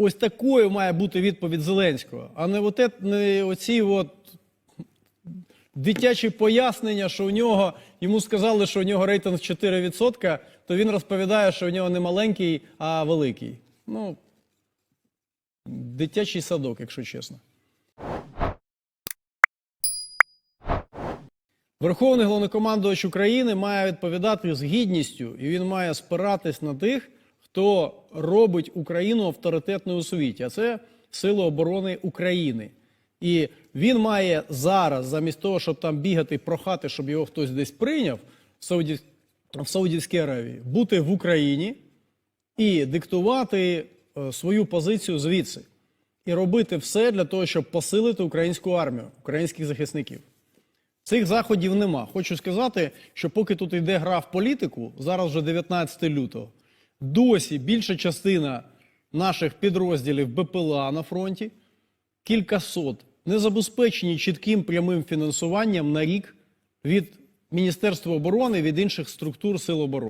ось такою має бути відповідь Зеленського, а не, оте, не оці от дитячі пояснення, що у нього йому сказали, що у нього рейтинг 4%, то він розповідає, що у нього не маленький, а великий. Ну, дитячий садок, якщо чесно. Верховний головнокомандувач України має відповідати з гідністю, і він має спиратись на тих, хто робить Україну авторитетною у світі. А це Сили оборони України. І він має зараз, замість того, щоб там бігати прохати, щоб його хтось десь прийняв в, Сауді... в Саудівській Аравії, бути в Україні і диктувати е, свою позицію звідси. І робити все для того, щоб посилити українську армію, українських захисників. Цих заходів нема. Хочу сказати, що поки тут йде гра в політику, зараз вже 19 лютого, досі більша частина наших підрозділів БПЛА на фронті, кількасот, не забезпечені чітким прямим фінансуванням на рік від Міністерства оборони, від інших структур Сил оборони.